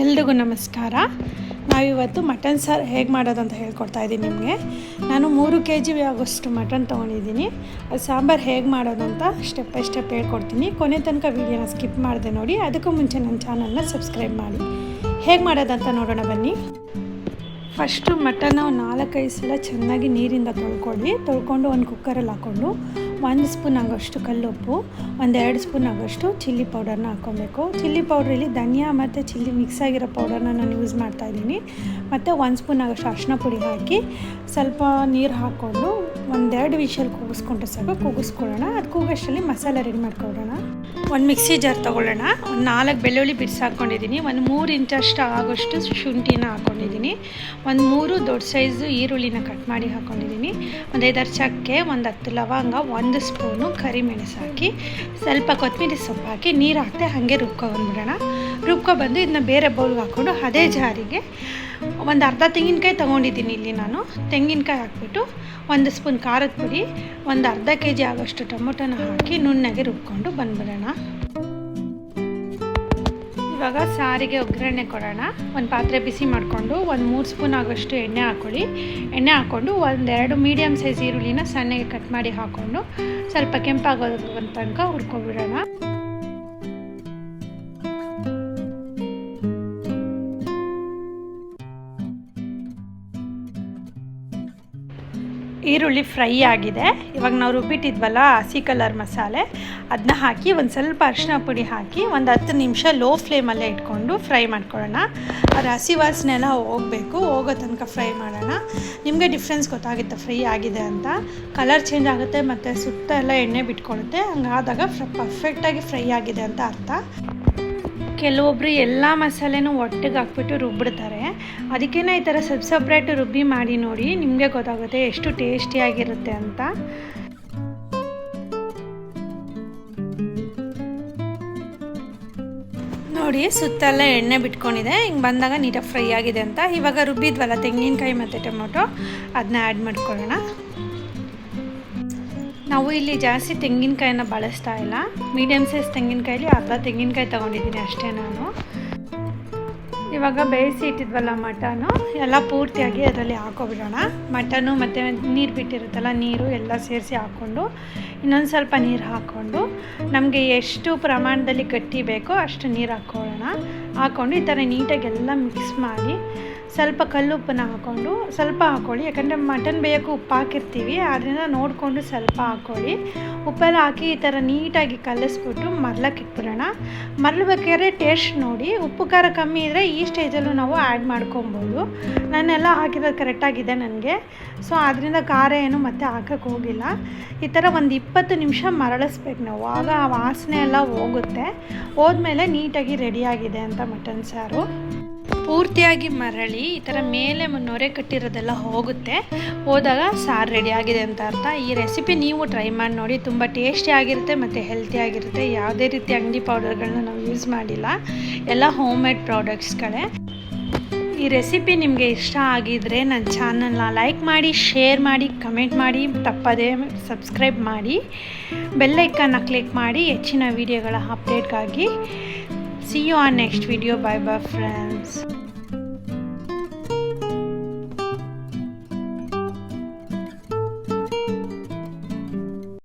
ಎಲ್ರಿಗೂ ನಮಸ್ಕಾರ. ನಾವಿವತ್ತು ಮಟನ್ ಸಾರ್ ಹೇಗೆ ಮಾಡೋದು ಅಂತ ಹೇಳ್ಕೊಡ್ತಾ ಇದ್ದೀನಿ ನಿಮಗೆ. ನಾನು ಮೂರು ಕೆ ಜಿ ಆಗೋಷ್ಟು ಮಟನ್ ತೊಗೊಂಡಿದ್ದೀನಿ. ಅದು ಸಾಂಬಾರು ಹೇಗೆ ಮಾಡೋದು ಅಂತ ಸ್ಟೆಪ್ ಬೈ ಸ್ಟೆಪ್ ಹೇಳ್ಕೊಡ್ತೀನಿ. ಕೊನೆ ತನಕ ವೀಡಿಯೋನ ಸ್ಕಿಪ್ ಮಾಡಿದೆ ನೋಡಿ, ಅದಕ್ಕೂ ಮುಂಚೆ ನನ್ನ ಚಾನಲ್ನ ಸಬ್ಸ್ಕ್ರೈಬ್ ಮಾಡಿ. ಹೇಗೆ ಮಾಡೋದಂತ ನೋಡೋಣ ಬನ್ನಿ. ಫಸ್ಟು ಮಟನ್ ನಾವು ನಾಲ್ಕೈದು ಸಲ ಚೆನ್ನಾಗಿ ನೀರಿಂದ ತೊಳ್ಕೊಳ್ಳಿ. ತೊಳ್ಕೊಂಡು ಒಂದು ಕುಕ್ಕರಲ್ಲಿ ಹಾಕ್ಕೊಂಡು ಒಂದು ಸ್ಪೂನ್ ಆಗೋಷ್ಟು ಕಲ್ಲುಪ್ಪು, ಒಂದೆರಡು ಸ್ಪೂನ್ ಆಗೋಷ್ಟು ಚಿಲ್ಲಿ ಪೌಡರ್ನ ಹಾಕ್ಕೊಬೇಕು. ಚಿಲ್ಲಿ ಪೌಡ್ರಲ್ಲಿ ಧನಿಯಾ ಮತ್ತು ಚಿಲ್ಲಿ ಮಿಕ್ಸ್ ಆಗಿರೋ ಪೌಡರ್ನ ನಾನು ಯೂಸ್ ಮಾಡ್ತಾಯಿದ್ದೀನಿ ಮತ್ತು ಒಂದು ಸ್ಪೂನ್ ಆಗೋಷ್ಟು ಅರಿಶಿನ ಪುಡಿ ಹಾಕಿ ಸ್ವಲ್ಪ ನೀರು ಹಾಕ್ಕೊಂಡು ಒಂದೆರಡು ವಿಷಲ್ ಕೂಗಿಸ್ಕೊಂಡ್ರೆ ಸ್ವಲ್ಪ ಕೂಗಿಸ್ಕೊಳ್ಳೋಣ. ಅದು ಕೂಗಷ್ಟರಲ್ಲಿ ಮಸಾಲೆ ರೆಡಿ ಮಾಡ್ಕೊಳ್ಳೋಣ. ಒಂದು ಮಿಕ್ಸಿ ಜಾರ್ ತೊಗೊಳ್ಳೋಣ. ಒಂದು ನಾಲ್ಕು ಬೆಳ್ಳುಳ್ಳಿ ಬಿಡಿಸಿ ಹಾಕ್ಕೊಂಡಿದ್ದೀನಿ. ಒಂದು ಮೂರು ಇಂಚಷ್ಟು ಆಗೋಷ್ಟು ಶುಂಠಿನ ಹಾಕ್ಕೊಂಡಿದ್ದೀನಿ. ಒಂದು ಮೂರು ದೊಡ್ಡ ಸೈಜು ಈರುಳ್ಳಿನ ಕಟ್ ಮಾಡಿ ಹಾಕ್ಕೊಂಡಿದ್ದೀನಿ. ಒಂದು ಐದಾರು ಚಕ್ಕೆ ಒಂದು ಹತ್ತು ಲವಂಗ, ಒಂದು ಸ್ಪೂನು ಕರಿಮೆಣಸು ಹಾಕಿ, ಸ್ವಲ್ಪ ಕೊತ್ತಂಬರಿ ಸೊಪ್ಪು ಹಾಕಿ ನೀರು ಹಾಕ್ತೆ ಹಾಗೆ ರುಬ್ಕೊಂಡ್ಬಿಡೋಣ ರುಬ್ಕೊಬಂದು ಇದನ್ನ ಬೇರೆ ಬೌಲ್ಗೆ ಹಾಕ್ಕೊಂಡು ಅದೇ ಜಾರಿಗೆ ಒಂದು ಅರ್ಧ ತೆಂಗಿನಕಾಯಿ ತೊಗೊಂಡಿದ್ದೀನಿ ಇಲ್ಲಿ ನಾನು. ತೆಂಗಿನಕಾಯಿ ಹಾಕ್ಬಿಟ್ಟು ಒಂದು ಸ್ಪೂನ್ ಖಾರದ ಪುಡಿ, ಒಂದು ಅರ್ಧ ಕೆ ಜಿ ಆಗೋಷ್ಟು ಟೊಮೊಟೊನ ಹಾಕಿ ನುಣ್ಣಗೆ ರುಬ್ಕೊಂಡು ಬಂದ್ಬಿಡೋಣ. ಇವಾಗ ಸಾರಿಗೆ ಒಗ್ಗರಣೆ ಕೊಡೋಣ. ಒಂದು ಪಾತ್ರೆ ಬಿಸಿ ಮಾಡಿಕೊಂಡು ಒಂದು ಮೂರು ಸ್ಪೂನ್ ಆಗೋಷ್ಟು ಎಣ್ಣೆ ಹಾಕ್ಕೊಳ್ಳಿ ಎಣ್ಣೆ ಹಾಕ್ಕೊಂಡು ಒಂದೆರಡು ಮೀಡಿಯಮ್ ಸೈಜ್ ಈರುಳ್ಳಿನ ಸಣ್ಣಗೆ ಕಟ್ ಮಾಡಿ ಹಾಕ್ಕೊಂಡು ಸ್ವಲ್ಪ ಕೆಂಪಾಗೋದ್ರ ತನಕ ಹುರ್ಕೊಬಿಡೋಣ. ಈರುಳ್ಳಿ ಫ್ರೈ ಆಗಿದೆ. ಇವಾಗ ನಾವು ರುಬ್ಬಿಟ್ಟಿದ್ವಲ್ಲ ಹಸಿ ಕಲರ್ ಮಸಾಲೆ ಅದನ್ನ ಹಾಕಿ ಒಂದು ಸ್ವಲ್ಪ ಅರಿಶಿನ ಪುಡಿ ಹಾಕಿ ಒಂದು ಹತ್ತು ನಿಮಿಷ ಲೋ ಫ್ಲೇಮಲ್ಲೇ ಇಟ್ಕೊಂಡು ಫ್ರೈ ಮಾಡ್ಕೊಳ್ಳೋಣ. ಅದು ಹಸಿ ವಾಸನೆ ಎಲ್ಲ ಹೋಗಬೇಕು, ಹೋಗೋ ತನಕ ಫ್ರೈ ಮಾಡೋಣ. ನಿಮಗೆ ಡಿಫ್ರೆನ್ಸ್ ಗೊತ್ತಾಗುತ್ತೆ ಫ್ರೈ ಆಗಿದೆ ಅಂತ. ಕಲರ್ ಚೇಂಜ್ ಆಗುತ್ತೆ ಮತ್ತು ಸುತ್ತ ಎಲ್ಲ ಎಣ್ಣೆ ಬಿಟ್ಕೊಳುತ್ತೆ ಹಂಗಾದಾಗ ಪರ್ಫೆಕ್ಟಾಗಿ ಫ್ರೈ ಆಗಿದೆ ಅಂತ ಅರ್ಥ. ಕೆಲವೊಬ್ರು ಎಲ್ಲ ಮಸಾಲೆನೂ ಒಟ್ಟಿಗೆ ಹಾಕ್ಬಿಟ್ಟು ರುಬ್ಬಿಡ್ತಾರೆ. ಅದಕ್ಕೇನೆ ಈ ಥರ ಸಬ್ ಸಪ್ರೇಟ್ ರುಬ್ಬಿ ಮಾಡಿ ನೋಡಿ ನಿಮಗೆ ಗೊತ್ತಾಗುತ್ತೆ ಎಷ್ಟು ಟೇಸ್ಟಿಯಾಗಿರುತ್ತೆ ಅಂತ. ನೋಡಿ ಸುತ್ತೆಲ್ಲ ಎಣ್ಣೆ ಬಿಟ್ಕೊಂಡಿದೆ, ಹಿಂಗೆ ಬಂದಾಗ ನೀಟಾಗಿ ಫ್ರೈ ಆಗಿದೆ ಅಂತ. ಇವಾಗ ರುಬ್ಬಿದ್ವಲ್ಲ ತೆಂಗಿನಕಾಯಿ ಮತ್ತು ಟೊಮೊಟೊ ಅದನ್ನ ಆ್ಯಡ್ ಮಾಡ್ಕೊಳ್ಳೋಣ. ನಾವು ಇಲ್ಲಿ ಜಾಸ್ತಿ ತೆಂಗಿನಕಾಯಿನ ಬಳಸ್ತಾ ಇಲ್ಲ. ಮೀಡಿಯಮ್ ಸೈಜ್ ತೆಂಗಿನಕಾಯಲ್ಲಿ ಅರ್ಧ ತೆಂಗಿನಕಾಯಿ ತಗೊಂಡಿದ್ದೀನಿ ಅಷ್ಟೇ ನಾನು. ಇವಾಗ ಬೇಯಿಸಿ ಇಟ್ಟಿದ್ವಲ್ಲ ಮಟನು, ಎಲ್ಲ ಪೂರ್ತಿಯಾಗಿ ಅದರಲ್ಲಿ ಹಾಕೋಬಿಡೋಣ. ಮಟನು ಮತ್ತು ನೀರು ಬಿಟ್ಟಿರುತ್ತಲ್ಲ, ನೀರು ಎಲ್ಲ ಸೇರಿಸಿ ಹಾಕ್ಕೊಂಡು, ಇನ್ನೊಂದು ಸ್ವಲ್ಪ ನೀರು ಹಾಕ್ಕೊಂಡು, ನಮಗೆ ಎಷ್ಟು ಪ್ರಮಾಣದಲ್ಲಿ ಗಟ್ಟಿ ಬೇಕೋ ಅಷ್ಟು ನೀರು ಹಾಕ್ಕೊಳ್ಳೋಣ. ಹಾಕ್ಕೊಂಡು ಈ ಥರ ನೀಟಾಗಿ ಎಲ್ಲ ಮಿಕ್ಸ್ ಮಾಡಿ ಸ್ವಲ್ಪ ಕಲ್ಲುಪ್ಪನ್ನ ಹಾಕ್ಕೊಂಡು ಸ್ವಲ್ಪ ಹಾಕ್ಕೊಳ್ಳಿ ಯಾಕಂದರೆ ಮಟನ್ ಬೇಯೋಕ್ಕೂ ಉಪ್ಪು ಹಾಕಿರ್ತೀವಿ. ಆದ್ದರಿಂದ ನೋಡಿಕೊಂಡು ಸ್ವಲ್ಪ ಹಾಕ್ಕೊಳ್ಳಿ ಉಪ್ಪೆಲ್ಲ ಹಾಕಿ ಈ ಥರ ನೀಟಾಗಿ ಕಲಸ್ಬಿಟ್ಟು ಮರ್ಲಕ್ಕೆ ಇಟ್ಬಿಡೋಣ. ಮರಳ್ಬೇಕಾದ್ರೆ ಟೇಸ್ಟ್ ನೋಡಿ. ಉಪ್ಪು ಖಾರ ಕಮ್ಮಿ ಇದ್ದರೆ ಈ ಸ್ಟೇಜಲ್ಲೂ ನಾವು ಆ್ಯಡ್ ಮಾಡ್ಕೊಬೋದು. ನಾನೆಲ್ಲ ಹಾಕಿರೋದು ಕರೆಕ್ಟಾಗಿದೆ ನನಗೆ. ಸೊ ಅದರಿಂದ ಖಾರ ಏನು ಮತ್ತೆ ಹಾಕಕ್ಕೆ ಹೋಗಿಲ್ಲ. ಈ ಥರ ಒಂದು ಇಪ್ಪತ್ತು ನಿಮಿಷ ಮರಳಿಸ್ಬೇಕು ನಾವು. ಆಗ ಆ ವಾಸನೆ ಎಲ್ಲ ಹೋಗುತ್ತೆ. ಹೋದ್ಮೇಲೆ ನೀಟಾಗಿ ರೆಡಿಯಾಗಿದೆ ಅಂತ ಮಟನ್ ಸಾರು. ಪೂರ್ತಿಯಾಗಿ ಮರಳಿ ಈ ಥರ ಮೇಲೆ ನೊರೆ ಕಟ್ಟಿರೋದೆಲ್ಲ ಹೋಗುತ್ತೆ. ಹೋದಾಗ ಸಾರು ರೆಡಿ ಆಗಿದೆ ಅಂತ ಅರ್ಥ. ಈ ರೆಸಿಪಿ ನೀವು ಟ್ರೈ ಮಾಡಿ ನೋಡಿ, ತುಂಬ ಟೇಸ್ಟಿ ಆಗಿರುತ್ತೆ ಮತ್ತು ಹೆಲ್ತಿ ಆಗಿರುತ್ತೆ. ಯಾವುದೇ ರೀತಿ ಅಂಗಡಿ ಪೌಡರ್ಗಳನ್ನ ನಾವು ಯೂಸ್ ಮಾಡಿಲ್ಲ. ಎಲ್ಲ ಹೋಮ್ ಮೇಡ್ ಪ್ರಾಡಕ್ಟ್ಸ್ಗಳೇ ಈ ರೆಸಿಪಿ ನಿಮಗೆ ಇಷ್ಟ ಆಗಿದರೆ ನನ್ನ ಚಾನಲ್ನ ಲೈಕ್ ಮಾಡಿ ಶೇರ್ ಮಾಡಿ ಕಮೆಂಟ್ ಮಾಡಿ, ತಪ್ಪದೇ ಸಬ್ಸ್ಕ್ರೈಬ್ ಮಾಡಿ. ಬೆಲ್ಲೈಕನ್ನ ಕ್ಲಿಕ್ ಮಾಡಿ, ಹೆಚ್ಚಿನ ವೀಡಿಯೋಗಳ ಅಪ್ಡೇಟ್ಗಾಗಿ see you on next video bye bye friends